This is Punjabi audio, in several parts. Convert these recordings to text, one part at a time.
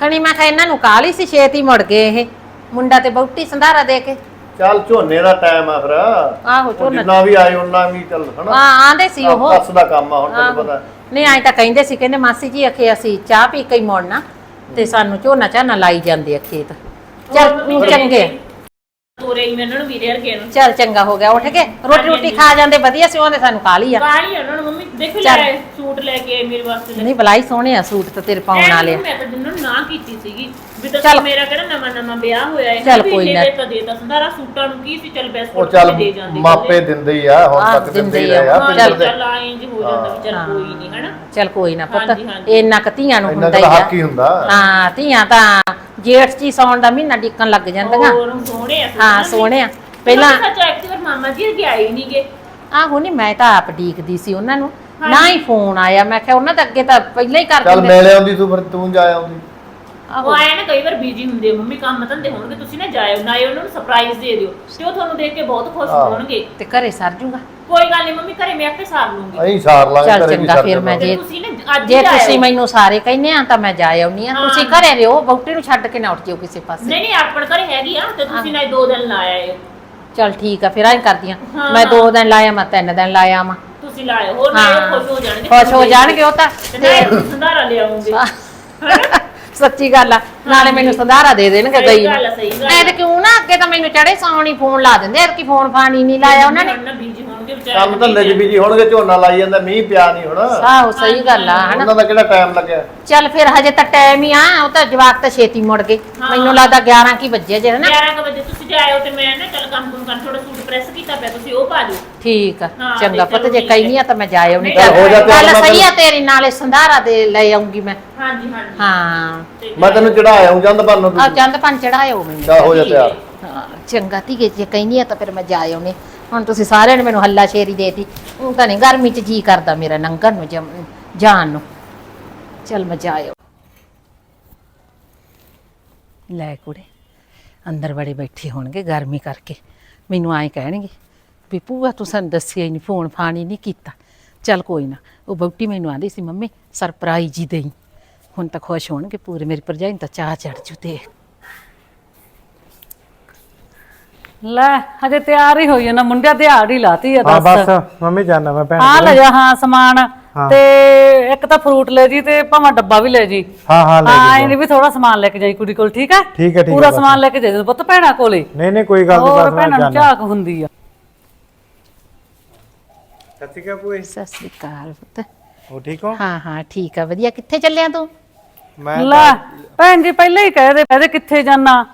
ਖਣੀ ਮੈਂ ਕਿਹਾ ਇਹਨਾਂ ਨੂੰ ਕਾਲੀ ਸੀ ਛੇਤੀ ਮੁੜ ਗਏ ਇਹ। ਮੁੰਡਾ ਤੇ ਬਹੁਤੀ ਸੰਧਾਰਾ ਦੇ ਕੇ। ਚੱਲ ਝੋਨੇ ਦਾ ਟਾਈਮ ਆ ਫਿਰ। ਆਹੋ ਝੋਨਾ। ਜਿੰਨਾ ਵੀ ਆਏ ਉਹਨਾਂ ਵੀ ਚੱਲ ਹਨਾ? ਹਾਂ ਆਂਦੇ ਸੀ ਉਹ। ਬਸ ਦਾ ਕੰਮ ਆ ਹੁਣ ਤੈਨੂੰ। ਪਤਾ। ਨਹੀਂ ਐਂ ਤਾਂ ਕਹਿੰਦੇ ਸੀ ਕਹਿੰਦੇ ਮਾਸੀ ਜੀ ਅਖੇ ਅਸੀਂ ਚਾਹ ਪੀ ਕੇ ਹੀ ਮੁੜਨਾ ਤੇ ਸਾਨੂੰ ਝੋਨਾ ਝਾਨਾ ਲਾਈ ਜਾਂਦੇ ਆ ਖੇਤ। ਚੱਲ ਚੰਗੇ। ਤੋਰੇ ਹੀ ਮੈਨੂੰ ਵੀਰੇ ਵਰਗੇ ਨੂੰ ਚੱਲ ਚੰਗਾ ਹੋ ਗਿਆ ਉੱਠ ਕੇ। ਰੋਟੀ ਰੋਟੀ ਖਾ ਜਾਂਦੇ ਵਧੀਆ ਸੀ ਉਹਦੇ ਸਾਨੂੰ ਕਾਲੀ ਆ। ਕਾਲੀ ਉਹਨਾਂ ਨੂੰ ਮੰਮੀ। ਦੇਖੋ ਚੱਲ। ਲੈ ਸੂਟ ਲੈ ਕੇ ਆਏ ਮੇਰੇ ਵਾਸਤੇ। ਲੈ ਨਹੀਂ ਬਲਾਈ ਸੋਹਣੇ ਆ ਸੂਟ ਤਾਂ ਤੇਰੇ ਪਾਉਣ ਵਾਲੇ ਆ। ਮੈਂ ਤਾਂ ਜਿੰਨਾਂ ਨੂੰ ਨਾ ਸੀਗੀ ਵੀ ਤਾਂ ਚੱਲ। ਮੇਰਾ ਕਿਹੜਾ ਨਵਾਂ ਨਵਾਂ ਵਿਆਹ ਹੋਇਆ ਹੈ ਚੱਲ ਕੋਈ ਨਾ। ਤਾਂ ਦੇਤਾ ਸੰਧਾਰਾ ਸੂਟਾਂ ਨੂੰ ਕੀ ਸੀ ਚੱਲ ਬੈਸਟ ਉਹ ਚੱਲ ਮਾਪੇ ਦਿੰਦੇ ਹੀ ਆ ਹੁਣ ਆਹ, ਤੱਕ ਦਿੰਦੇ ਦਿੰਦੇ ਹੀ ਹੀ ਆ। ਰਹੇ ਆ ਚੱਲ। ਪਿੰਡ ਦੇ ਚੱਲ ਆਏ ਇੰਜ ਹੋ ਜਾਂਦਾ ਵੀ ਚੱਲ ਹਾਂ। ਕੋਈ ਨਹੀਂ ਹਨਾ ਚੱਲ ਕੋਈ ਨਾ ਪੁੱਤ ਹਾਂਜੀ, ਹਾਂਜੀ। ਇੰਨਾ ਕੁ ਧੀਆਂ ਨੂੰ ਇੰਨਾ ਹੁੰਦਾ ਕੁ ਹੀ ਹੱਕ ਹੀ ਆ ਹੁੰਦਾ ਹਾਂ ਧੀਆਂ ਤਾਂ ਜੇਠ ਚ ਹੀ ਸੌਣ ਦਾ ਮਹੀਨਾ ਡਿੱਕਣ ਲੱਗ ਜਾਂਦੀਆਂ ਹੋਰ ਸੋਹਣੇ ਆ ਹਾਂ ਸੋਹਣੇ ਆ ਪਹਿਲਾਂ ਸੱਚ ਐਕਟਿਵ ਮਾਮਾ ਜੀ ਅੱਗੇ ਆਏ ਨਹੀਂਗੇ ਆਹੋ ਨਹੀਂ ਮੈਂ ਤਾਂ ਆਪ ਡੀਕਦੀ ਸੀ ਉਹਨਾਂ ਨੂੰ ਨਾ ਹੀ ਫੋਨ ਆਇਆ ਮੈਂ ਕਿਹਾ ਉਹਨਾਂ ਤਾਂ ਅੱਗੇ ਤਾਂ ਪਹਿਲਾਂ ਹੀ ਕਰ ਚੱਲ ਦਿੰਦੇ ਮਿਲ ਆਉਂਦੀ ਤੂੰ ਫਿਰ ਤੂੰ ਜਾ ਆਉਂਦੀ ਉਹ ਆਏ ਨਾ ਕਈ ਵਾਰ ਬੀਜੀ ਹੁੰਦੇ ਆ, ਮੰਮੀ ਕੰਮ ਧੰਦੇ ਹੋਣਗੇ ਤੁਸੀਂ ਨਾ ਜਾਇਓ ਨਾ ਉਹਨਾਂ ਨੂੰ ਸਰਪ੍ਰਾਈਜ਼ ਦੇ ਦਿਓ ਤੇ ਉਹ ਤੁਹਾਨੂੰ ਦੇਖ ਕੇ ਬਹੁਤ ਖੁਸ਼। ਹੋਣਗੇ ਤੇ ਘਰੇ ਸਰ ਜੂਗਾ ਕੋਈ ਗੱਲ ਨਹੀਂ ਮੰਮੀ ਘਰੇ ਮੈਂ ਆਪੇ ਸਾਰ ਲੂੰਗੀ ਅਸੀਂ ਸਾਰ ਲਾਂਗੇ ਚੱਲ ਘਰੇ ਵੀ ਚੰਗਾ ਸਰ ਫਿਰ ਮੈਂ। ਜੇ ਤੇ ਤੁਸੀਂ ਨਾ ਅੱਜ ਜੇ ਹੀ ਜਾਇਓ। ਤੁਸੀਂ ਮੈਨੂੰ ਸਾਰੇ ਕਹਿੰਦੇ ਆ ਤਾਂ ਮੈਂ ਜਾ ਆਉਣੀ ਆ ਹਾਂ। ਤੁਸੀਂ ਘਰੇ ਰਹੋ ਬੌਟੀ ਨੂੰ ਛੱਡ ਕੇ ਨਾ ਉੱਠ ਜਿਓ ਕਿਸੇ ਪਾਸੇ ਨਹੀਂ ਨਹੀਂ ਆਪਣ ਘਰੇ ਹੈਗੀ ਆ ਤੇ ਤੁਸੀਂ ਨਾ ਦੋ ਦਿਨ ਲਾ ਆਇਓ ਚੱਲ ਠੀਕ ਆ ਫਿਰ ਐਂ ਕਰਦੀਆਂ ਹਾਂ, ਮੈਂ। ਦੋ ਦਿਨ ਲਾਇਆ ਮੈਂ ਤਿੰਨ ਦਿਨ ਲਾਇਆ ਮੈਂ ਤੁਸੀਂ ਲਾਇਓ ਹੋਰ ਨਾ ਹਾਂ। ਖੁਸ਼ ਹੋ ਜਾਣਗੇ ਖੁਸ਼ ਹੋ ਜਾਣਗੇ ਉਹ ਤਾਂ ਤੇ ਨਾ ਇਹ ਸੰਧਾਰਾ ਲਿਆਉਂਗੇ ਸੱਚੀ ਗੱਲ ਆ। ਨਾਲੇ ਮੈਨੂੰ ਸੰਧਾਰਾ ਦੇ ਦੇਣਗੇ ਸਹੀ ਗਈ ਗੱਲ ਆ, ਸਹੀ ਗੱਲ ਆ। ਐ ਤੇ ਕਿਉਂ ਨਾ ਅੱਗੇ ਤਾਂ ਮੈਨੂੰ ਚੜੇ ਸੌਣੀ ਫੋਨ ਲਾ ਦਿੰਦੇ ਐ ਕਿ ਫੋਨ ਫਾਨੀ ਨਹੀਂ ਲਾਇਆ ਉਹਨਾਂ ਨੇ। ਬੀਜੀ ਹੋਣਗੇ ਵਿਚਾਰੇ ਕੰਮ ਧੰਦੇ 'ਚ ਬਿਜ਼ੀ ਹੋਣਗੇ ਝੋਨਾ ਲਾਈ ਜਾਂਦਾ ਮੀਂਹ ਪਿਆ ਨਹੀਂ ਹੁਣ। ਆਹੋ ਸਹੀ ਗੱਲ ਆ ਹਨਾ? ਉਹਨਾਂ ਦਾ ਕਿਹੜਾ ਟਾਈਮ ਲੱਗਿਆ? ਚੱਲ ਫਿਰ ਹਜੇ ਤਾਂ ਟਾਈਮ ਹੀ ਆ ਉਹ ਤਾਂ ਜਵਾਕ ਤਾਂ ਛੇਤੀ ਮੁੜ ਗਏ। ਹਾਂ। ਮੈਨੂੰ ਲੱਗਦਾ 11 ਕੀ ਵੱਜੇ ਜੇ ਹਨਾ? 11 ਵਜੇ ਤੁਸੀਂ ਜਾਇਓ ਤੇ ਮੈਂ ਨਾ ਚੱਲ ਕੰਮ ਕੁਮ ਕਰ ਥੋੜਾ ਸੂਟ ਪ੍ਰੈਸ ਕੀਤਾ ਪਿਆ ਤੁਸੀਂ ਉਹ ਪਾ ਦਿਓ ਠੀਕ ਆ ਹਾਂ, ਚੰਗਾ ਤੇ ਪੁੱਤ ਚਲੋ ਜੇ ਠੀਕ ਕਹਿਨੀ ਆ ਤਾਂ ਮੈਂ ਜਾ ਆਉਣੀ ਨਹੀਂ, ਹੋ ਜਾ ਤਿਆਰ ਗੱਲ ਸਹੀ ਆ ਤੇਰੀ ਨਾਲੇ ਸੰਧਾਰਾ ਦੇ ਲੈ ਆਉਂਗੀ ਮੈਂ। ਹਾਂਜੀ ਹਾਂਜੀ। ਹਾਂ। ਤੇ ਮੈਂ ਤੈਨੂੰ ਚੜਾ ਆਉਂ ਜੰਦ ਬੰਨ ਨੂੰ ਆ ਚੰਦ ਪੰਨ ਚੜਾਇਓ ਮੈਨੂੰ। ਚਾ ਹੋ ਜਾ ਤਿਆਰ। ਹਾਂ, ਚੰਗਾ ਧੀਏ ਜੇ ਕਹਿਨੀ ਆ ਤਾਂ ਫਿਰ ਮੈਂ ਜਾ ਆਉਣੀ ਹੁਣ ਤੁਸੀਂ ਸਾਰਿਆਂ ਨੇ ਮੈਨੂੰ ਹੱਲਾ ਸ਼ੇਰੀ ਦੇਤੀ। ਉਹ ਤਾਂ ਨਹੀਂ, ਗਰਮੀ 'ਚ ਜੀ ਕਰਦਾ ਮੇਰਾ ਨੰਗਣ ਨੂੰ, ਜਮ- ਜਾਣ ਨੂੰ। ਚੱਲ ਮੈਂ ਜਾ ਲੈ ਕੁੜੇ, ਅੰਦਰ ਬੜੇ ਬੈਠੇ ਹੋਣਗੇ ਗਰਮੀ ਕਰਕੇ। ਮੈਨੂੰ ਐਂ ਕਹਿਣਗੇ ਵੀ ਭੂਆ ਤੂੰ ਸਾਨੂੰ ਦੱਸਿਆ ਹੀ ਨਹੀਂ, ਫੋਨ ਫਾਨੀ ਨਹੀਂ ਕੀਤਾ। ਚੱਲ ਕੋਈ ਨਾ, ਉਹ ਬੌਟੀ ਮੈਨੂੰ ਆਂਦੀ ਸੀ, ਮੰਮੀ, ਸਰਪ੍ਰਾਈਜ਼ ਹੀ ਦੇਈ। ਹੁਣ ਤਾਂ ਖੁਸ਼ ਹੋਣਗੇ ਪੂਰੇ, ਮੇਰੀ ਭਰਜਾਈ ਨੂੰ ਤਾਂ ਚਾਹ ਚੜ ਜੂ ਤੇ ਲੈ ਹਜੇ ਤਿਆਰ ਹੀ ਹੋਈ ਜਾਂਦਾ ਮੁੰਡਿਆ ਦਿਹਾੜ ਹੀ ਲਾਤੀ ਆ ਹਾਂ ਦੱਸ। ਬਸ ਮੰਮੀ ਜਾਨਾ ਮੈਂ ਭੈਣ ਆ ਕੋਲ। ਲੈ ਜਾ ਹਾਂ ਸਮਾਨ। ਤੇ ਇੱਕ ਤਾਂ ਫਰੂਟ ਲੈ ਜੀ ਤੇ ਭਾਵੇਂ ਡੱਬਾ ਵੀ ਲੈ ਜੀ। ਹਾਂ ਹਾਂ ਲੈ ਹਾਂ ਇਹਨੇ ਵੀ ਥੋੜਾ ਸਮਾਨ ਲੈ ਕੇ ਜਾਈ ਕੁੜੀ ਕੋਲ ਠੀਕ ਹੈ ਠੀਕ ਹੈ, ਠੀਕ ਹੈ, ਪੂਰਾ। ਸਮਾਨ ਲੈ ਕੇ ਦੇ ਦੇ ਪੁੱਤ ਭੈਣਾਂ ਕੋਲੇ। ਨਹੀਂ ਨਹੀਂ ਕੋਈ ਗੱਲ ਨਹੀਂ ਹੋਰ ਬਸ ਮੈਂ ਭੈਣਾਂ ਨੂੰ ਝਾਕ ਹੁੰਦੀ ਆ। ਸਤਿ ਸ਼੍ਰੀ ਅਕਾਲ ਸਤਿ ਸ੍ਰੀ ਅਕਾਲ ਪੁੱਤ। ਹੋ ਠੀਕ ਹੋ? ਹਾਂ ਹਾਂ ਠੀਕ ਆ ਵਧੀਆ। ਕਿੱਥੇ ਚੱਲਿਆ ਤੂੰ? ਮੈਂ ਲੈ ਭੈਣ ਜੀ ਪਹਿਲਾਂ ਹੀ ਕਹਿ ਦੇ ਕਹਦੇ ਕਿੱਥੇ ਜਾਣਾ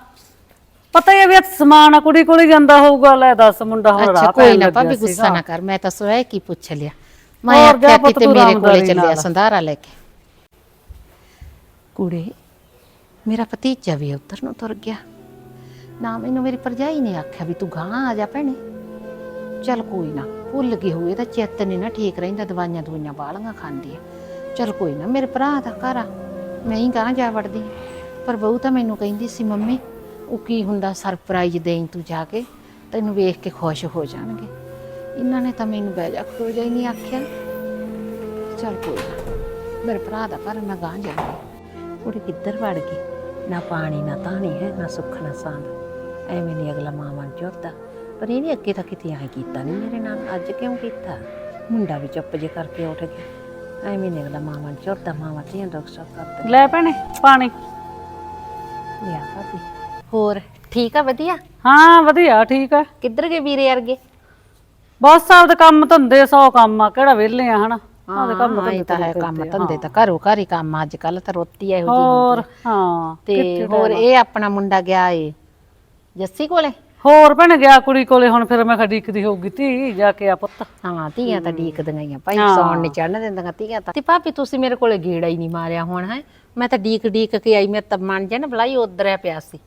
ਪਤਾ ਹੀ ਆ ਵੀ ਇਹ ਸਮਾਨ ਆ ਕੁੜੀ ਕੋਲ ਹੀ ਜਾਂਦਾ ਹੋਊਗਾ। ਲੈ ਦੱਸ ਮੁੰਡਾ ਹੁਣ ਅੱਛਾ ਕੋਈ ਨਾ ਭਾਬੀ ਗੁੱਸਾ। ਨਾ ਕਰ ਮੈਂ ਤਾਂ ਸਵੈ ਕੀ ਪੁੱਛ ਲਿਆ। ਮੈਂ ਹੋਰ ਆਖਿਆ ਪੁੱਤ ਕਿਤੇ ਤੂੰ ਮੇਰੇ ਕੋਲੇ ਰਾਮਦਾਰੀ ਚੱਲਿਆ ਨਾਲ। ਸੰਧਾਰਾ ਲੈ ਕੇ। ਕੁੜੇ ਮੇਰਾ ਭਤੀਜਾ ਵੀ ਉੱਧਰ ਨੂੰ ਤੁਰ ਗਿਆ। ਨਾ ਮੈਨੂੰ ਮੇਰੀ ਭਰਜਾਈ ਨੇ ਆਖਿਆ ਵੀ ਤੂੰ ਗਾਂ ਆ ਜਾ ਭੈਣੇ। ਚੱਲ ਕੋਈ ਨਾ ਭੁੱਲ ਗਈ ਹੋਏ ਤਾਂ ਚਿੱਤ ਨਹੀਂ ਨਾ ਠੀਕ ਰਹਿੰਦਾ ਦਵਾਈਆਂ ਦਵਾਈਆਂ ਬਾਲੀਆਂ ਖਾਂਦੀ ਆ। ਚੱਲ ਕੋਈ ਨਾ ਮੇਰੇ ਭਰਾ ਦਾ ਘਰ ਆ ਮੈਂ ਹੀ ਗਾਂ ਜਾ ਵੜਦੀ। ਪਰ ਬਹੂ ਤਾਂ ਮੈਨੂੰ ਕਹਿੰਦੀ ਸੀ ਮੰਮੀ ਉਹ ਕੀ ਹੁੰਦਾ ਸਰਪ੍ਰਾਈਜ਼ ਦੇਈਂ ਤੂੰ ਜਾ ਕੇ? ਤੈਨੂੰ ਵੇਖ ਕੇ ਖੁਸ਼ ਹੋ ਜਾਣਗੇ। ਇਹਨਾਂ ਨੇ ਤਾਂ ਮੈਨੂੰ ਬਹਿ ਜਾ ਖਲੋ ਜਾ ਹੀ ਨਹੀਂ ਆਖਿਆ। ਚੱਲ ਕੋਈ ਨਾ ਮੇਰੇ ਭਰਾ ਦਾ ਘਰ ਮੈਂ ਗਾਂ ਜਾਵਾਂਗੀ ਕੁੜੀ ਕਿੱਧਰ ਵੜ ਗਈ? ਨਾ ਪਾਣੀ ਨਾ ਤਾਣੀ ਹੈ ਨਾ ਸੁੱਖ ਨਾ ਸਾਂਦ ਐਵੇਂ ਨਹੀਂ ਅਗਲਾ ਮਾਵਾਂ ਨੂੰ ਝੁਰਦਾ ਪਰ ਇਹਨੇ ਅੱਗੇ ਤਾਂ ਕਿਤੇ ਐਂ ਕੀਤਾ ਨਹੀਂ ਮੇਰੇ ਨਾਲ। ਅੱਜ ਕਿਉਂ ਕੀਤਾ? ਮੁੰਡਾ ਵੀ ਚੁੱਪ ਜੇ ਕਰਕੇ ਉੱਠ ਗਿਆ। ਐਵੇਂ ਨਹੀਂ ਅਗਲਾ ਮਾਵਾਂ ਨੂੰ ਝੁਰਦਾ ਮਾਵਾਂ ਧੀਆਂ ਦੁੱਖ ਸੁੱਖ ਕਰਦੇ ਲੈ ਭੈਣੇ ਪਾਣੀ। ਲਿਆ ਭਾਬੀ। ਹੋਰ ਠੀਕ ਆ ਵਧੀਆ? ਹਾਂ ਵਧੀਆ ਠੀਕ ਆ। ਕਿੱਧਰ ਗਏ ਵੀਰੇ ਵਰਗੇ? ਬਸ ਆਪਦੇ ਕੰਮ ਧੰਦੇ ਸੌ ਕੰਮ ਆ ਕਿਹੜਾ ਵਿਹਲੇ ਆ ਹਨਾ? ਆਪਦੇ ਕੰਮ ਹਾਂ ਇਹ ਧੰਦੇ ਤਾਂ ਹੈ ਤੁਰੇ ਕੰਮ ਫਿਰਦੇ ਆ, ਧੰਦੇ ਤਾਂ ਘਰੋਂ ਘਰ ਹੀ ਕੰਮ ਅੱਜ ਕੱਲ ਤਾਂ ਰੋਟੀ ਇਹੋ ਜਿਹੀ ਹੋਰ ਹੁੰਦੀ ਆ। ਹਾਂ ਤੇ ਕਿੱਥੇ ਹੋਰ ਟਾਈਮ ਆ। ਇਹ ਆਪਣਾ ਮੁੰਡਾ ਗਿਆ ਏ ਜੱਸੀ ਕੋਲੇ? ਹੋਰ ਭੈਣ ਗਿਆ ਕੁੜੀ ਕੋਲੇ ਹੁਣ ਫਿਰ ਮੈਂ ਖੜੀਕਦੀ ਹੋਊਗੀ ਧੀ ਜਾ ਕੇ ਆ ਪੁੱਤ। ਹਾਂ ਧੀਆਂ ਤਾਂ ਡੀਕਦੀਆਂ ਹੀ। ਆ ਭਾਈ ਹਾਂ। ਸੌਣ ਨਹੀਂ ਚੜਨ ਦਿੰਦੀਆਂ ਧੀਆਂ ਤਾਂ। ਤੇ ਭਾਪੀ ਤੁਸੀਂ ਮੇਰੇ ਕੋਲੇ ਗੇੜਾ ਹੀ ਨਹੀਂ ਮਾਰਿਆ ਹੁਣ ਹੈ? ਮੈਂ ਤਾਂ ਡੀਕ ਡੀਕ ਕੇ ਆਈ ਮੇਰੇ ਤਾਂ ਮਨ ਜੇ ਨਾ ਬਲਾਈ ਉਧਰਿਆ ਪਿਆ ਸੀ।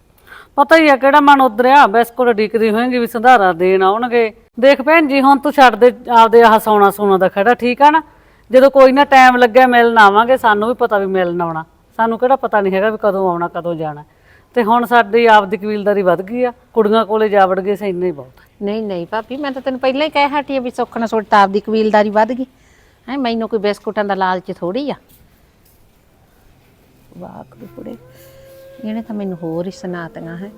ਪਤਾ ਹੀ ਆ ਕਿਹੜਾ ਮਨ ਉਧਰਿਆ, ਬਿਸਕੁਟ ਡੀਕਦੀ ਹੋਏਗੀ ਵੀ ਸੰਧਾਰਾ ਦੇਣ ਆਉਣਗੇ। ਦੇਖ ਭੈਣ ਜੀ, ਹੁਣ ਤੂੰ ਛੱਡ ਦੇ ਆਪਦੇ ਆਹ ਸੌਣਾ ਸੋਨਾ ਦਾ ਖੜਾ ਠੀਕ ਆ ਨਾ? ਜਦੋਂ ਕੋਈ ਨਾ ਟਾਈਮ ਲੱਗਿਆ ਮਿਲਣ ਆਵਾਂਗੇ, ਸਾਨੂੰ ਵੀ ਪਤਾ ਵੀ ਮਿਲਣ ਆਉਣਾ। ਸਾਨੂੰ ਕਿਹੜਾ ਪਤਾ ਨਹੀਂ ਹੈਗਾ ਵੀ ਕਦੋਂ ਆਉਣਾ, ਕਦੋਂ ਜਾਣਾ। ਤੇ ਹੁਣ ਸਾਡੀ ਆਪਦੀ ਕਬੀਲਦਾਰੀ ਵੱਧ ਗਈ ਆ, ਕੁੜੀਆਂ ਕੋਲੇ ਜਾ ਵੜ ਗਏ ਸੀ ਇੰਨਾ ਹੀ ਬਹੁਤ। ਨਹੀਂ ਨਹੀਂ ਭਾਬੀ, ਮੈਂ ਤਾਂ ਤੈਨੂੰ ਪਹਿਲਾਂ ਹੀ ਕਹਿ ਹਟੀ ਆ ਵੀ ਸੁੱਖ ਨਾਲ ਸੁੱਟ ਆਪਦੀ ਕਬੀਲਦਾਰੀ ਵੱਧ ਗਈ। ਹੈ, ਮੈਨੂੰ ਕੋਈ ਬਿਸਕੁਟਾਂ ਦਾ ਲਾਲਚ ਥੋੜੀ ਆ। ਜਵਾਕ ਵੀ ਕੁੜੇ ਇਹਨੇ ਤਾਂ ਮੈਨੂੰ ਹੋਰ ਹੀ ਸੁਣਾਤੀਆਂ ਹੈ।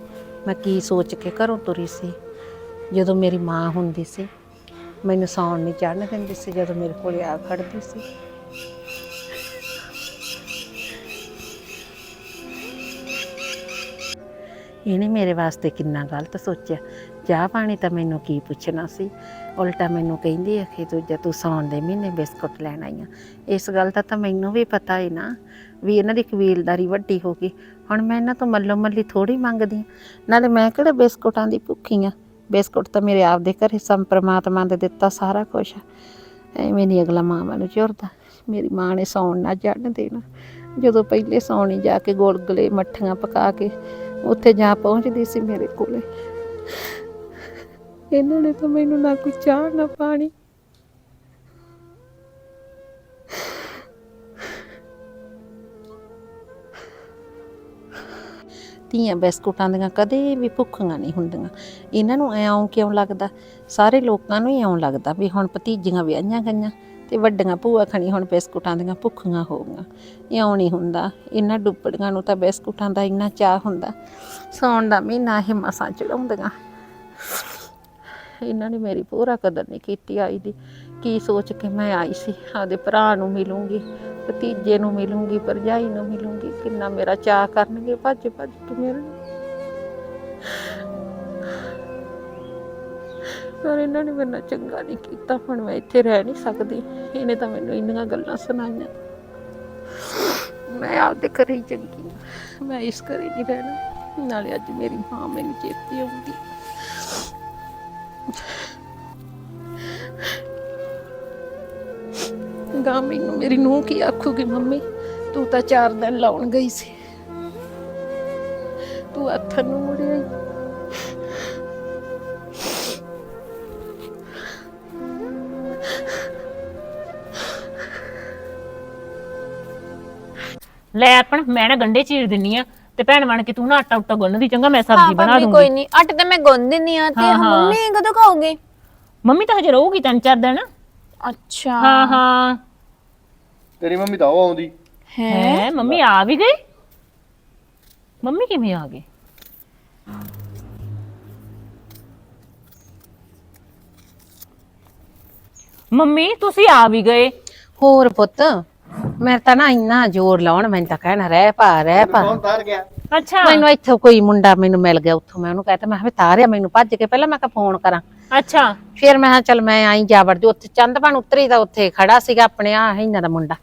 ਮੈਂ ਕੀ ਸੋਚ ਕੇ ਘਰੋਂ ਤੁਰੀ ਸੀ? ਜਦੋਂ ਮੇਰੀ ਮਾਂ ਹੁੰਦੀ ਸੀ, ਮੈਨੂੰ ਸੌਣ ਨਹੀਂ ਚੜਨ ਦਿੰਦੀ ਸੀ, ਜਦੋਂ ਮੇਰੇ ਕੋਲੇ ਆ ਖੜਦੀ ਸੀ। ਇਹਨੇ ਮੇਰੇ ਵਾਸਤੇ ਕਿੰਨਾ ਗਲਤ ਸੋਚਿਆ। ਚਾਹ ਪਾਣੀ ਤਾਂ ਮੈਨੂੰ ਕੀ ਪੁੱਛਣਾ ਸੀ? ਉਲਟਾ ਮੈਨੂੰ ਕਹਿੰਦੀ ਹੈ ਕਿ ਦੂਜਾ ਤੂੰ ਸੌਣ ਦੇ ਮਹੀਨੇ ਬਿਸਕੁਟ ਲੈਣ ਆਈ ਆ। ਇਸ ਗੱਲ ਦਾ ਤਾਂ ਮੈਨੂੰ ਵੀ ਪਤਾ ਹੀ ਨਾ। ਵੀ ਇਹਨਾਂ ਦੀ ਕਬੀਲਦਾਰੀ ਵੱਡੀ ਹੋ ਗਈ। ਹੁਣ ਮੈਂ ਇਹਨਾਂ ਤੋਂ ਮੱਲੋ ਮੱਲੀ ਥੋੜੀ ਮੰਗਦੀ ਹਾਂ। ਨਾਲੇ ਮੈਂ ਕਿਹੜਾ ਬਿਸਕੁਟਾਂ ਦੀ ਭੁੱਖੀ ਆ ਬਿਸਕੁਟ ਤਾਂ ਮੇਰੇ ਆਪ ਦੇ ਘਰੇ ਸੰ ਪ੍ਰਮਾਤਮਾ ਦੇ ਦਿੱਤਾ, ਸਾਰਾ ਕੁਝ ਐਵੇਂ ਨਹੀਂ ਅਗਲਾ ਮਾਂ ਨੂੰ ਝੁਰਦਾ। ਮੇਰੀ ਮਾਂ ਨੇ ਸੌਣ ਨਾ ਜੜਨ ਦੇਣਾ। ਜਦੋਂ ਪਹਿਲੇ ਸੌਣੀ ਜਾ ਕੇ ਗੋਲਗਲੇ ਮੱਠੀਆਂ ਪਕਾ ਕੇ ਉੱਥੇ ਜਾ ਪਹੁੰਚਦੀ ਸੀ ਮੇਰੇ ਕੋਲੇ। ਇਹਨਾਂ ਨੇ ਤਾਂ ਮੈਨੂੰ ਨਾ ਕੋਈ ਚਾਹ, ਨਾ ਪਾਣੀ ਧੀਆਂ ਬਿਸਕੁਟਾਂ ਦੀਆਂ ਕਦੇ ਵੀ ਭੁੱਖੀਆਂ ਨਹੀਂ ਹੁੰਦੀਆਂ। ਇਹਨਾਂ ਨੂੰ ਐਂ ਕਿਉਂ ਲੱਗਦਾ? ਸਾਰੇ ਲੋਕਾਂ ਨੂੰ ਹੀ ਇਉਂ ਲੱਗਦਾ ਵੀ ਹੁਣ ਭਤੀਜੀਆਂ ਵਿਆਹੀਆਂ ਗਈਆਂ ਤੇ ਵੱਡੀਆਂ ਭੂਆ ਖਣੀ ਹੁਣ ਬਿਸਕੁਟਾਂ ਦੀਆਂ ਭੁੱਖੀਆਂ ਹੋ ਗਈਆਂ। ਇਉਂ ਨਹੀਂ ਹੁੰਦਾ। ਇਹਨਾਂ ਡੁੱਬੜੀਆਂ ਨੂੰ ਤਾਂ ਬਿਸਕੁਟਾਂ ਦਾ ਇੰਨਾ ਚਾਹ ਹੁੰਦਾ। ਸੌਣ ਦਾ ਮਹੀਨਾ ਇਹ ਮਸਾਂ ਚੜਾਉਂਦੀਆਂ। ਇਹਨਾਂ ਨੇ ਮੇਰੀ ਪੂਰਾ ਕਦਰ ਨਹੀਂ ਕੀਤੀ ਆਈ ਦੀ। ਕੀ ਸੋਚ ਕੇ ਮੈਂ ਆਈ ਸੀ? ਆਪਦੇ ਭਰਾ ਨੂੰ ਮਿਲੂੰਗੀ। ਭਤੀਜੇ ਨੂੰ ਮਿਲੂੰਗੀ, ਭਰਜਾਈ ਨੂੰ ਮਿਲੂੰਗੀ, ਕਿੰਨਾ ਮੇਰਾ ਚਾਹ ਕਰਨਗੇ, ਭੱਜ ਭੱਜ ਕੇ ਮੇਰੇ ਪਰ ਇਹਨਾਂ ਨੇ ਮੇਰੇ ਨਾਲ ਚੰਗਾ ਨਹੀਂ ਕੀਤਾ, ਹੁਣ ਮੈਂ ਇੱਥੇ ਰਹਿ ਨਹੀਂ ਸਕਦੀ। ਇਹਨੇ ਤਾਂ ਮੈਨੂੰ ਇੰਨੀਆਂ ਗੱਲਾਂ ਸੁਣਾਈਆਂ। ਮੈਂ ਆਪਦੇ ਘਰੇ ਹੀ ਚੰਗੀ ਮੈਂ ਇਸ ਘਰੇ ਨਹੀਂ ਰਹਿਣਾ। ਨਾਲੇ ਅੱਜ ਮੇਰੀ ਮਾਂ ਮੈਨੂੰ ਚੇਤੀ ਆਉਂਦੀ। ਗਾ ਮੈਨੂੰ ਮੇਰੀ ਨੂੰਹ ਕੀ ਆਖੂਗੀ ਮੰਮੀ? ਤੂੰ ਤਾਂ ਚਾਰ ਦਿਨ ਲਾਉਣ ਗਈ ਸੀ। ਤੂੰ ਹੱਥ ਨੂੰ ਮੁੜਿਆ ਈ। ਲੈ ਆਪਣ ਮੈਂ ਨਾ ਗੰਡੇ ਚੀਰ ਦਿੰਨੀ ਆ ਤੇ ਭੈਣ ਬਣ ਕੇ ਤੂੰ ਨਾ ਆਟਾ ਉਟਾ ਗੁੰਨ ਦੀ ਚੰਗਾ ਮੈਂ ਸਬਜ਼ੀ ਬਣਾ ਭਾਬੀ ਦੂੰਗੀ। ਕੋਈ ਨਹੀਂ ਆਟੇ ਤਾਂ ਮੈਂ ਗੁੰਨ ਦਿੰਨੀ ਆ ਤੇ ਹਾਂ, ਹਾਂ। ਮੰਮੀ ਕਦੋਂ ਖਾਓਗੇ ਮੰਮੀ ਤਾਂ ਹਜੇ ਰਹੂਗੀ ਤਿੰਨ ਚਾਰ ਦਿਨ। ਅੱਛਾ। ਹਾਂ ਹਾਂ। ਤੇਰੀ ਮੰਮੀ ਤਾਂ ਉਹ ਆਉਂਦੀ। ਹੈ? ਮੰਮੀ ਆ ਵੀ ਗਈ? ਮੰਮੀ ਕਿਵੇਂ ਆ ਗਈ? ਮੰਮੀ ਤੁਸੀਂ ਆ ਵੀ ਗਏ। ਹੋਰ ਪੁੱਤ ਮੈਂ ਤਾਂ ਨਾ ਇੰਨਾ ਜ਼ੋਰ ਲਾਉਣ ਮੈਨੂੰ ਤਾਂ ਕਹਿਣਾ ਰਹਿ ਪਾ ਰਹਿ ਪਾ ਕੌਣ ਤਾਰ ਗਿਆ। ਅੱਛਾ। ਮੈਨੂੰ ਇੱਥੋਂ ਕੋਈ ਮੁੰਡਾ ਮੈਨੂੰ ਮਿਲ ਗਿਆ ਉੱਥੋਂ ਮੈਂ ਉਹਨੂੰ ਕਹਤਾ ਮੈਂ ਕਿਹਾ ਤਾਰਿਆ ਮੈਨੂੰ ਭੱਜ ਕੇ ਪਹਿਲਾਂ ਮੈਂ ਕਿਹਾ ਫੋਨ ਕਰਾਂ। ਅੱਛਾ। ਫਿਰ ਮੈਂ ਕਿਹਾ ਚੱਲ ਮੈਂ ਆਈ ਜਾ ਵੜਦੀ ਉੱਥੇ ਚੰਦਪਾਨ ਉਤਰੀ ਤਾਂ ਉੱਥੇ ਖੜਾ ਸੀਗਾ ਆਪਣੇ ਆ ਇਹਨਾਂ ਦਾ ਮੁੰਡਾ।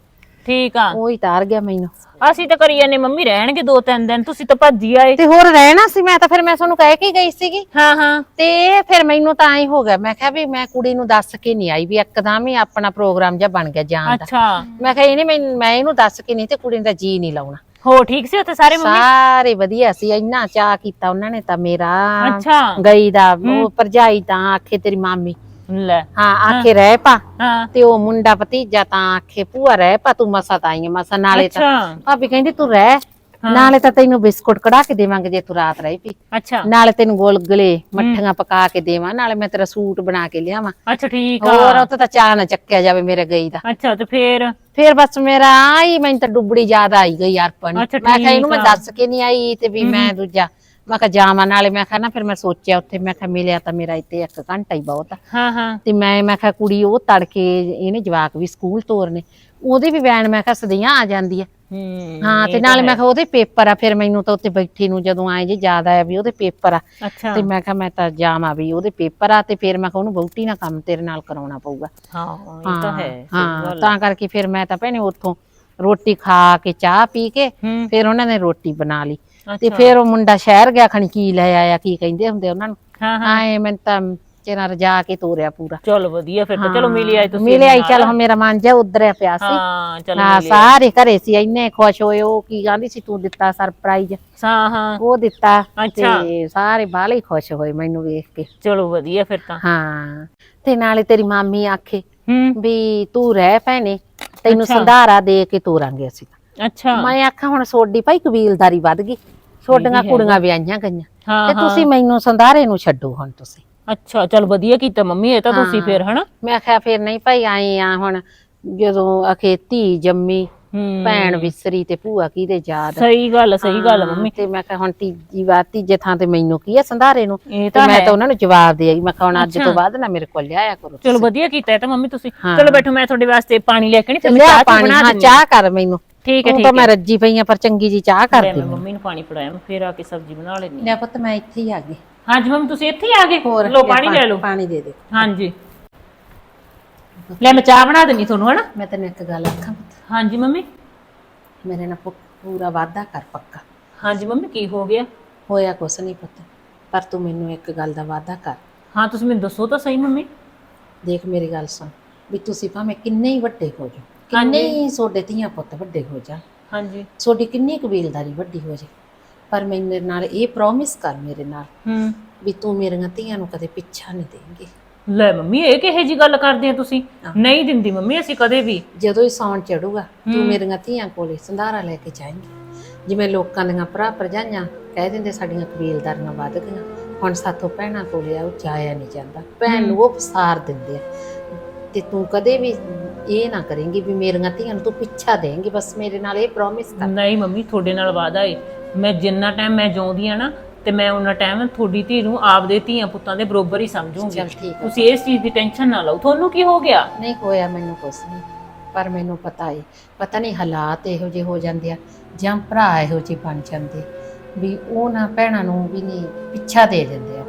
ਠੀਕ ਆ। ਉਹ ਹੀ ਤਾਰ ਗਿਆ ਮੈਨੂੰ। ਅਸੀਂ ਤਾਂ ਕਰੀ ਜਾਂਦੇ ਮੰਮੀ ਰਹਿਣਗੇ ਦੋ ਤਿੰਨ ਦਿਨ ਤੁਸੀਂ ਤਾਂ ਭੱਜੀ ਆਏ। ਤੇ ਹੋਰ ਰਹਿਣਾ ਸੀ ਮੈਂ ਤਾਂ ਫਿਰ ਮੈਂ ਤੁਹਾਨੂੰ ਕਹਿ ਕੇ ਗਈ ਸੀਗੀ। ਹਾਂ ਹਾਂ। ਤੇ ਫਿਰ ਮੈਨੂੰ ਤਾਂ ਐ ਹੋ ਗਿਆ ਮੈਂ ਕਿਹਾ ਵੀ ਮੈਂ ਕੁੜੀ ਨੂੰ ਦੱਸ ਕੇ ਨਹੀਂ ਆਈ ਵੀ ਇੱਕਦਮ ਹੀ ਆਪਣਾ ਪ੍ਰੋਗਰਾਮ ਜਿਹਾ ਬਣ ਗਿਆ ਜਾਣ ਦਾ। ਅੱਛਾ। ਮੈਂ ਕਿਹਾ ਇਹਨੇ ਮੈਨੂੰ ਮੈਂ ਇਹਨੂੰ ਦੱਸ ਕੇ ਨਹੀਂ ਤੇ ਕੁੜੀ ਦਾ ਜੀ ਨਹੀਂ ਲਾਉਣਾ। ਹੋ ਠੀਕ ਸੀ ਉੱਥੇ ਸਾਰੇ ਮੰਮੀ? ਸਾਰੇ ਵਧੀਆ ਸੀ ਇੰਨਾ ਚਾਹ ਕੀਤਾ ਉਹਨਾਂ ਨੇ ਤਾਂ ਮੇਰਾ। ਅੱਛਾ। ਗਈ ਦਾ ਉਹ ਭਰਜਾਈ ਤਾਂ ਆਖੇ ਤੇਰੀ ਮਾਮੀ। ਲੈ। ਹਾਂ ਆਖੇ ਰਹਿ ਪਾ। ਹਾਂ। ਤੇ ਉਹ ਮੁੰਡਾ ਭਤੀਜਾ ਤਾਂ ਆਖੇ ਭੂਆ ਰਹਿ ਪਾ ਤੂੰ ਮਸਾ ਤਾਂ ਆਈ ਆਂ, ਮਸਾ ਨਾਲੇ ਤਾਂ। ਅੱਛਾ। ਭਾਬੀ ਕਹਿੰਦੀ ਤੂੰ ਰਹਿ। ਨਾਲੇ ਤਾਂ ਤੈਨੂੰ ਬਿਸਕੁਟ ਕਢਾ ਕੇ ਦੇਵਾਂਗੇ ਜੇ ਤੂੰ ਰਾਤ ਰਹੀ ਪਈ। ਅੱਛਾ। ਨਾਲੇ ਤੈਨੂੰ ਗੋਲਗਲੇ ਮੱਠੀਆਂ ਪਕਾ ਕੇ ਦੇਵਾਂ ਨਾਲੇ ਮੈਂ ਤੇਰਾ ਸੂਟ ਬਣਾ ਕੇ ਲਿਆਵਾਂ। ਅੱਛਾ ਠੀਕ ਆ। ਹੋਰ ਉੱਥੇ ਤਾਂ ਚਾਹ ਨਾ ਚੱਕਿਆ ਜਾਵੇ ਮੇਰੇ ਗਈ ਦਾ। ਅੱਛਾ ਤੇ ਫੇਰ? ਫਿਰ ਬਸ ਮੇਰਾ ਆਈ ਮੈਨੂੰ ਤਾਂ ਡੁੱਬੜੀ ਯਾਦ ਆਈ ਗਈ ਅਰਪਣ। ਅੱਛਾ, ਮੈਂ ਕਿਹਾ ਇਹਨੂੰ ਮੈਂ ਆ। ਦੱਸ ਕੇ ਨਹੀਂ ਆਈ ਤੇ ਵੀ ਮੈਂ ਦੂਜਾ ਮੈਂ ਕਿਹਾ ਜਾਵਾਂ ਨਾਲੇ ਮੈਂ ਕਿਹਾ ਨਾ ਫਿਰ ਮੈਂ ਸੋਚਿਆ ਉੱਥੇ ਮੈਂ ਕਿਹਾ ਮਿਲਿਆ ਤਾਂ ਮੇਰਾ ਇੱਥੇ ਇੱਕ ਘੰਟਾ ਹੀ ਬਹੁਤ ਆ। ਹਾਂ ਹਾਂ। ਤੇ ਮੈਂ ਮੈਂ ਕਿਹਾ ਕੁੜੀ ਉਹ ਤੜਕੇ ਇਹਨੇ ਜਵਾਕ ਵੀ ਸਕੂਲ ਤੋਰਨੇ ਉਹਦੀ ਵੀ ਵੈਨ ਮੈਂ ਕਿਹਾ ਸਦੀਆਂ ਆ ਜਾਂਦੀ ਆ। ਹੂੰ ਹਾਂ ਤੇ ਨਾਲੇ ਮੈਂ ਕਿਹਾ ਉਹਦੇ ਪੇਪਰ ਆ ਫਿਰ ਮੈਨੂੰ ਤਾਂ ਉੱਥੇ ਬੈਠੀ ਨੂੰ ਜਦੋਂ ਆਏ ਜੇ ਯਾਦ ਆਇਆ ਵੀ ਉਹਦੇ ਪੇਪਰ ਆ। ਅੱਛਾ। ਤੇ ਮੈਂ ਕਿਹਾ ਮੈਂ ਤਾਂ ਜਾਵਾਂ ਵੀ ਉਹਦੇ ਪੇਪਰ ਆ ਤੇ ਫਿਰ ਮੈਂ ਕਿਹਾ ਉਹਨੂੰ ਬਹੁਤੀ ਨਾ ਕੰਮ ਤੇਰੇ ਨਾਲ ਕਰਾਉਣਾ ਪਊਗਾ। ਹਾਂ ਇਹ ਤਾਂ ਹੈ ਹਾਂ ਤਾਂ ਕਰਕੇ ਫਿਰ ਮੈਂ ਤਾਂ ਭੈਣੇ ਉੱਥੋਂ ਰੋਟੀ ਖਾ ਕੇ ਚਾਹ ਪੀ ਕੇ ਫਿਰ ਉਹਨਾਂ ਨੇ ਰੋਟੀ ਬਣਾ ਲਈ। ਤੇ। ਫਿਰ ਉਹ ਮੁੰਡਾ ਸ਼ਹਿਰ ਗਿਆ ਖਣੀ ਕੀ ਲੈ ਆਇਆ ਕੀ ਕਹਿੰਦੇ ਹੁੰਦੇ ਉਹਨਾਂ ਨੂੰ? ਹਾਂ ਹਾਂ। ਆਏ ਮੈਂ ਤਾਂ ਚੇਨਾ ਰਜਾ ਕੇ ਤੋਰਿਆ ਪੂਰਾ। ਚਲੋ ਵਧੀਆ ਫਿਰ ਤਾਂ ਚਲੋ ਮਿਲੀ ਆਏ ਤੁਸੀਂ ਮਿਲਿਆ ਹੀ ਨਾਲ। ਚੱਲ ਹੁਣ ਮੇਰਾ ਮਨ ਜਾ ਉਧਰਿਆ ਪਿਆ ਸੀ। ਹਾਂ ਚਲੋ ਮਿਲੀ ਸਾਰੇ ਘਰੇ ਸੀ ਇੰਨੇ ਖੁਸ਼ ਹੋਏ ਉਹ ਕੀ ਕਹਿੰਦੀ ਸੀ ਤੂੰ ਦਿੱਤਾ ਸਰਪ੍ਰਾਈਜ਼ ਹਾਂ ਹਾਂ। ਉਹ ਦਿੱਤਾ। ਤੇ ਸਾਰੇ ਬਾਹਲੇ ਹੀ ਖੁਸ਼ ਹੋਏ ਮੈਨੂੰ ਵੇਖ ਕੇ। ਚਲੋ ਵਧੀਆ ਫਿਰ ਤਾਂ। ਹਾਂ ਤੇ ਨਾਲੇ ਤੇਰੀ ਮਾਮੀ ਆਖੇ ਵੀ ਤੂੰ ਰਹਿ ਭੈਣੇ ਤੈਨੂੰ। ਸੰਧਾਰਾ ਦੇ ਕੇ ਤੋਰਾਂਗੇ ਅਸੀਂ ਅੱਛਾ। ਮੈਂ ਆਖਾਂ ਹੁਣ ਸੋਡੀ ਭਾਈ ਕਬੀਲਦਾਰੀ ਵੱਧ ਗਈ। ਸੋਡੀਆਂ ਕੁੜੀਆਂ ਵਿਆਹੀਆਂ ਗਈਆਂ ਤੇ ਤੁਸੀਂ ਮੈਨੂੰ ਸੰਧਾਰੇ ਨੂੰ ਛੱਡੋ ਹੁਣ ਤੁਸੀਂ ਅੱਛਾ ਚਲ ਵਧੀਆ ਕੀਤਾ ਮੰਮੀ ਇਹ ਤਾਂ ਤੁਸੀਂ ਫਿਰ ਹਨਾ ਮੈਂ ਆਖਿਆ ਫਿਰ ਨਹੀਂ ਭਾਈ ਆਏ ਆ ਹੁਣ ਜਦੋਂ ਅਖੇ ਧੀ ਜੰਮੀ। ਭੈਣ ਵਿਸਰੀ ਤੇ ਭੂਆ ਕੀ ਦੇ ਯਾਦ ਸਹੀ ਗੱਲ ਸਹੀ ਗੱਲ ਮੰਮੀ ਤੇ ਮੈਂ ਕਿਹਾ ਹੁਣ ਤੀਜੀ ਵਾਰ ਤੀਜੇ ਥਾਂ ਤੇ ਮੈਨੂੰ ਕੀ ਆ ਸੰਧਾਰੇ ਨੂੰ ਤੇ ਮੈਂ। ਤਾਂ ਉਹਨਾਂ ਨੂੰ ਜਵਾਬ ਦੇ ਆਈ ਮੈਂ ਕਿਹਾ ਹੁਣ ਅੱਜ। ਤੋਂ ਬਾਅਦ ਨਾ ਮੇਰੇ ਕੋਲ ਲਿਆਇਆ ਕਰੋ ਚਲੋ। ਵਧੀਆ ਕੀਤਾ ਤਾਂ ਮੰਮੀ ਤੁਸੀਂ। ਚਲੋ ਬੈਠੋ ਮੈਂ ਤੁਹਾਡੇ ਵਾਸਤੇ ਪਾਣੀ ਲੈ ਕੇ ਨਹੀਂ ਫਿਰ ਚਾਹ ਬਣਾ। ਚਾਹ ਕਰ ਮੈਨੂੰ ਠੀਕ ਹੈ ਤੂੰ ਠੀਕ ਤਾਂ ਹੈ। ਮੈਂ ਰੱਜੀ ਪਈ ਆ ਪਰ ਚੰਗੀ ਜੀ ਚਾਹ ਕਰ ਲੈ ਦੇ ਮੈਂ ਮੰਮੀ ਨੂੰ ਪਾਣੀ ਫੜਾਇਆ ਮੈਂ ਫੇਰ ਆ ਕੇ ਸਬਜ਼ੀ ਬਣਾ ਲੈਣੀ ਲੈ ਪੁੱਤ ਮੈਂ ਇੱਥੇ ਹੀ ਆ ਗਈ। ਹਾਂਜੀ ਮੰਮੀ ਤੁਸੀਂ ਇੱਥੇ ਹੀ ਆ ਗਏ? ਲੋ ਲੈ ਪਾਣੀ ਲੈ ਲਓ। ਪਾਣੀ ਦੇ ਦੇ। ਹਾਂਜੀ। ਲੈ ਮੈਂ ਚਾਹ ਬਣਾ ਦਿੰਨੀ ਤੁਹਾਨੂੰ ਹਨਾ? ਮੈਂ ਤੈਨੂੰ ਇੱਕ ਗੱਲ ਆਖਾਂ ਪੁੱਤ। ਹਾਂਜੀ ਮੰਮੀ। ਮੇਰੇ ਨਾਲ ਪੁ- ਪੂਰਾ ਵਾਅਦਾ ਕਰ ਪੱਕਾ। ਹਾਂਜੀ ਮੰਮੀ ਕੀ ਹੋ ਗਿਆ? ਹੋਇਆ ਕੁਛ ਨਹੀਂ ਪੁੱਤ ਪਰ ਤੂੰ ਮੈਨੂੰ ਇੱਕ ਗੱਲ ਦਾ ਵਾਅਦਾ ਕਰ। ਹਾਂ ਤੁਸੀਂ ਮੈਨੂੰ ਦੱਸੋ ਤਾਂ ਸਹੀ ਮੰਮੀ। ਦੇਖ ਮੇਰੀ ਗੱਲ ਸੁਣ ਵੀ ਤੁਸੀਂ ਭਾਵੇਂ ਕਿੰਨੇ ਹੀ ਵੱਡੇ ਹੋ ਜਾਓ ਕਿੰਨੇ ਹੀ ਤੁਹਾਡੇ ਧੀਆਂ ਪੁੱਤ ਵੱਡੇ ਹੋ ਜਾ। ਹਾਂਜੀ। ਤੁਹਾਡੀ ਕਿੰਨੀ ਕਬੀਲਦਾਰੀ ਵੱਡੀ ਹੋ ਜੇ। ਪਰ ਮੇਰੇ ਨਾਲ ਇਹ ਪ੍ਰੋਮਿਸ ਕਰ ਮੇਰੇ ਨਾਲ ਹੂੰ। ਵੀ ਤੂੰ ਮੇਰੀਆਂ ਧੀਆਂ ਨੂੰ ਕਦੇ ਪਿੱਛਾ ਨਹੀਂ ਦੇਂਗੀ। ਲੈ ਮੰਮੀ ਇਹ ਕਿਹੇ ਜੀ ਗੱਲ ਕਰਦੇ ਆ ਤੁਸੀਂ? ਨਹੀਂ ਦਿੰਦੀ ਮੰਮੀ ਅਸੀਂ ਕਦੇ ਵੀ। ਜਦੋਂ ਹੀ ਸੌਣ ਚੜੂਗਾ ਤੂੰ ਮੇਰੀਆਂ ਧੀਆਂ ਕੋਲੇ ਸੰਧਾਰਾ ਲੈ ਕੇ ਜਾਏਂਗੀ। ਜਿਵੇਂ ਲੋਕਾਂ ਦੀਆਂ ਭਰਾ ਭਰਜਾਈਆਂ ਕਹਿ ਦਿੰਦੇ ਸਾਡੀਆਂ ਕਬੀਲਦਾਰੀਆਂ ਵੱਧ ਗਈਆਂ ਹੁਣ ਸਾਥੋਂ ਭੈਣਾਂ ਕੋਲੇ ਆ ਉਹ ਜਾਇਆ ਨਹੀਂ ਜਾਂਦਾ। ਭੈਣ ਨੂੰ ਉਹ ਫਸਾਰ ਦਿੰਦੇ ਆ। ਤੇ ਤੂੰ ਕਦੇ ਵੀ ਇਹ ਨਾ ਕਰੇਂਗੀ ਵੀ ਮੇਰੀਆਂ ਧੀਆਂ ਨੂੰ ਤੂੰ ਪਿੱਛਾ ਦੇਂਗੀ ਬਸ ਮੇਰੇ ਨਾਲ ਇਹ ਪ੍ਰੋਮਿਸ ਕਰ। ਨਹੀਂ ਮੰਮੀ ਤੁਹਾਡੇ ਨਾਲ ਵਾਦਾ ਏ। ਮੈਂ ਜਿੰਨਾ ਟਾਈਮ ਮੈਂ ਜਿਉਂਦੀ ਆ ਨਾ ਤੇ ਮੈਂ ਉਹਨਾਂ ਟਾਈਮ ਤੁਹਾਡੀ ਧੀ ਨੂੰ ਆਪਦੇ ਧੀਆਂ ਪੁੱਤਾਂ ਦੇ ਬਰੋਬਰ ਹੀ ਸਮਝੂੰਗੀ। ਚੱਲ ਠੀਕ ਆ ਤੁਸੀਂ ਇਸ ਚੀਜ਼ ਦੀ ਟੈਨਸ਼ਨ ਨਾ ਲਓ। ਤੁਹਾਨੂੰ ਕੀ ਹੋ ਗਿਆ? ਨਹੀਂ ਹੋਇਆ ਮੈਨੂੰ ਕੁਛ ਨਹੀਂ ਪਰ ਮੈਨੂੰ ਪਤਾ ਏ। ਪਤਾ ਨਹੀਂ ਹਾਲਾਤ ਇਹੋ ਜਿਹੇ ਹੋ ਜਾਂਦੇ ਆ ਜਾਂ ਭਰਾ ਇਹੋ ਜਿਹੇ ਬਣ ਜਾਂਦੇ। ਵੀ ਉਹ ਨਾ ਭੈਣਾਂ ਨੂੰ ਵੀ ਨਹੀਂ ਪਿੱਛਾ ਦੇ ਦਿੰਦੇ ਆ।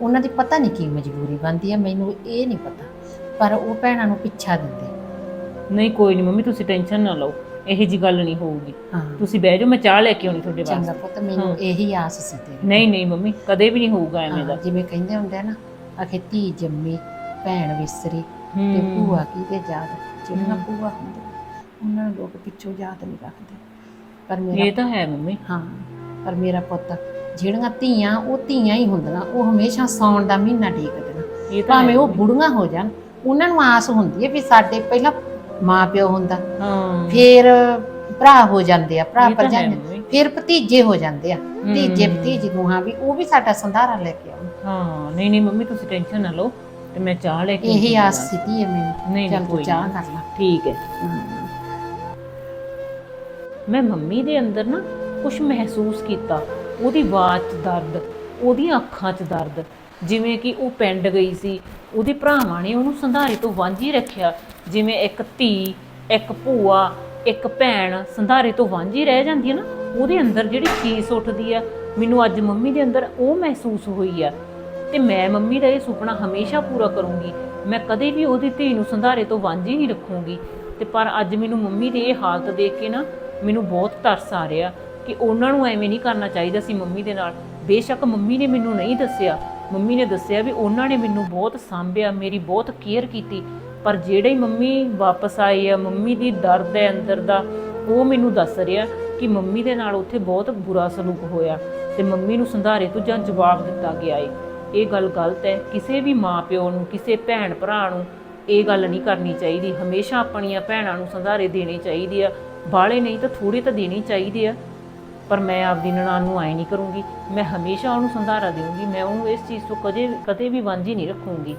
ਉਹਨਾਂ ਦੀ ਪਤਾ ਨਹੀਂ ਕੀ ਮਜਬੂਰੀ ਬਣਦੀ ਆ ਮੈਨੂੰ ਇਹ ਨਹੀਂ ਪਤਾ। ਪਰ ਉਹ ਭੈਣਾਂ ਨੂੰ ਪਿੱਛਾ ਦਿੰਦੇ ਨਹੀਂ ਕੋਈ ਨਹੀਂ ਮੰਮੀ ਤੁਸੀਂ ਟੈਨਸ਼ਨ ਨਾ ਲਓ ਇਹੋ ਜੀ ਗੱਲ ਨਹੀਂ ਹੋਊਗੀ। ਹਾਂ। ਤੁਸੀਂ ਬਹਿ ਜਾਓ ਮੈਂ ਚਾਹ ਲੈ ਕੇ ਆਉਣੀ ਤੁਹਾਡੇ ਚੰਗਾ ਵਾਸਤੇ। ਪੁੱਤ ਮੈਨੂੰ ਇਹੀ ਆਸ ਸੀ ਤੇਰੀ। ਨਹੀਂ ਨਹੀਂ ਮੰਮੀ ਕਦੇ ਵੀ ਨਹੀਂ ਹੋਊਗਾ ਐਵੇਂ ਦਾ। ਹਾਂ, ਜਿਵੇਂ ਕਹਿੰਦੇ ਹੁੰਦੇ ਆ ਨਾ ਆਖੇ ਧੀ ਜੰਮੀ ਭੈਣ ਵਿਸਰੀ ਤੇ ਹੂੰ। ਭੂਆ ਕੀ ਦੇ ਯਾਦ ਜਿਹੜੀਆਂ ਭੂਆ ਹੁੰਦੀਆਂ ਉਹਨਾਂ ਨੂੰ ਲੋਕ ਪਿੱਛੋਂ ਯਾਦ ਨਹੀਂ ਰੱਖਦੇ। ਪਰ ਮੇਰਾ ਇਹ ਤਾਂ ਹੈ ਮੰਮੀ। ਹਾਂ ਪਰ ਮੇਰਾ ਪੁੱਤ ਜਿਹੜੀਆਂ ਧੀਆਂ ਉਹ ਧੀਆਂ ਹੀ ਹੁੰਦੀਆਂ ਉਹ ਹਮੇਸ਼ਾ ਸੌਣ ਦਾ ਮਹੀਨਾ ਇਹ ਤਾਂ ਭਾਵੇਂ ਹੈ ਉਹ ਬੁੜੀਆਂ ਹੋ ਜਾਣ ਉਹਨਾਂ ਨੂੰ ਆਸ ਹੁੰਦੀ ਹੈ ਵੀ ਸਾਡੇ ਪਹਿਲਾਂ ਮਾਂ ਪਿਓ ਹੁੰਦਾ। ਹਾਂ। ਫਿਰ ਭਰਾ ਹੋ ਜਾਂਦੇ ਆ ਭਰਾ ਇਹ ਤਾਂ ਹੈ ਭਰਜਾਈਆਂ ਮੰਮੀ। ਫਿਰ ਭਤੀਜੇ ਹੋ ਜਾਂਦੇ ਆ। ਭਤੀਜੇ ਭਤੀਜੀ ਨੂੰ ਹਾਂ ਵੀ ਉਹ ਵੀ ਸਾਡਾ ਸੰਧਾਰਾ ਲੈ ਕੇ ਆਉਣ ਹਾਂ ਨਹੀਂ ਨਹੀਂ ਮੰਮੀ ਤੁਸੀਂ ਟੈਨਸ਼ਨ ਨਾ ਲਓ। ਤੇ ਮੈਂ ਚਾਹ ਲੈ ਕੇ ਇਹੀ ਆਸ ਸੀ ਧੀਏ ਮੈਨੂੰ। ਨਹੀਂ ਚੱਲ ਨਹੀਂ ਤੂੰ ਕੋਈ ਚਾਹ ਨਹੀਂ। ਕਰ ਲੈ। ਠੀਕ ਹੈ। ਮੈਂ ਮੰਮੀ ਦੇ ਅੰਦਰ ਨਾ ਕੁਝ ਮਹਿਸੂਸ ਕੀਤਾ। ਉਹਦੀ ਆਵਾਜ਼ 'ਚ ਦਰਦ ਉਹਦੀਆਂ ਅੱਖਾਂ 'ਚ ਦਰਦ। ਜਿਵੇਂ ਕਿ ਉਹ ਪਿੰਡ ਗਈ ਸੀ ਉਹਦੇ ਭਰਾਵਾਂ ਨੇ ਉਹਨੂੰ ਸੰਧਾਰੇ ਤੋਂ ਵਾਂਝੀ ਰੱਖਿਆ। ਜਿਵੇਂ ਇੱਕ ਧੀ, ਇੱਕ ਭੂਆ, ਇੱਕ ਭੈਣ ਸੰਧਾਰੇ ਤੋਂ ਵਾਂਝੀ ਰਹਿ ਜਾਂਦੀ ਹੈ ਨਾ, ਉਹਦੇ ਅੰਦਰ ਜਿਹੜੀ ਚੀਜ਼ ਉੱਠਦੀ ਆ ਮੈਨੂੰ ਅੱਜ ਮੰਮੀ ਦੇ ਅੰਦਰ ਉਹ ਮਹਿਸੂਸ ਹੋਈ ਆ ਤੇ ਮੈਂ ਮੰਮੀ ਦਾ ਇਹ ਸੁਪਨਾ ਹਮੇਸ਼ਾ ਪੂਰਾ ਕਰੂੰਗੀ। ਮੈਂ ਕਦੇ ਵੀ ਉਹਦੀ ਧੀ ਨੂੰ ਸੰਧਾਰੇ ਤੋਂ ਵਾਂਝੀ ਨਹੀਂ ਰੱਖੂੰਗੀ। ਤੇ ਪਰ ਅੱਜ ਮੈਨੂੰ ਮੰਮੀ ਦੀ ਇਹ ਹਾਲਤ ਦੇਖ ਕੇ ਨਾ, ਮੈਨੂੰ ਬਹੁਤ ਤਰਸ ਆ ਰਿਹਾ ਕਿ ਉਹਨਾਂ ਨੂੰ ਐਵੇਂ ਨਹੀਂ ਕਰਨਾ ਚਾਹੀਦਾ ਸੀ ਮੰਮੀ ਦੇ ਨਾਲ। ਬੇਸ਼ੱਕ ਮੰਮੀ ਨੇ ਮੈਨੂੰ ਨਹੀਂ ਦੱਸਿਆ। ਮੰਮੀ ਨੇ ਦੱਸਿਆ ਵੀ ਉਹਨਾਂ ਨੇ ਮੈਨੂੰ ਬਹੁਤ ਸਾਂਭਿਆ, ਮੇਰੀ ਬਹੁਤ ਕੇਅਰ ਕੀਤੀ। ਪਰ ਜਿਹੜੇ ਮੰਮੀ ਵਾਪਸ ਆਏ ਆ, ਮੰਮੀ ਦੀ ਦਰਦ ਹੈ ਅੰਦਰ ਦਾ, ਉਹ ਮੈਨੂੰ ਦੱਸ ਰਿਹਾ ਕਿ ਮੰਮੀ ਦੇ ਨਾਲ ਉੱਥੇ ਬਹੁਤ ਬੁਰਾ ਸਲੂਕ ਹੋਇਆ ਤੇ ਮੰਮੀ ਨੂੰ ਸੰਧਾਰੇ ਤੋਂ ਜਾਂ ਜਵਾਬ ਦਿੱਤਾ ਗਿਆ ਏ। ਇਹ ਗੱਲ ਗਲਤ ਹੈ। ਕਿਸੇ ਵੀ ਮਾਪਿਓ ਨੂੰ, ਕਿਸੇ ਭੈਣ ਭਰਾ ਨੂੰ ਇਹ ਗੱਲ ਨਹੀਂ ਕਰਨੀ ਚਾਹੀਦੀ। ਹਮੇਸ਼ਾ ਆਪਣੀਆਂ ਭੈਣਾਂ ਨੂੰ ਸੰਧਾਰੇ ਦੇਣੇ ਚਾਹੀਦੇ ਆ। ਬਾਲੇ ਨਹੀਂ ਤਾਂ ਥੋੜੇ ਤਾਂ ਦੇਣੇ ਚਾਹੀਦੇ ਆ। ਪਰ ਮੈਂ ਆਪਦੀ ਨਨਾਣ ਨੂੰ ਆਏ ਨਹੀਂ ਕਰੂੰਗੀ। ਮੈਂ ਹਮੇਸ਼ਾ ਉਹਨੂੰ ਸੰਧਾਰਾ ਦੇਵਾਂਗੀ ਮੈਂ ਉਹਨੂੰ ਇਸ ਚੀਜ਼ ਤੋਂ ਕਦੇ ਕਦੇ ਵੀ ਵਾਂਝੀ ਨਹੀਂ ਰੱਖੂੰਗੀ।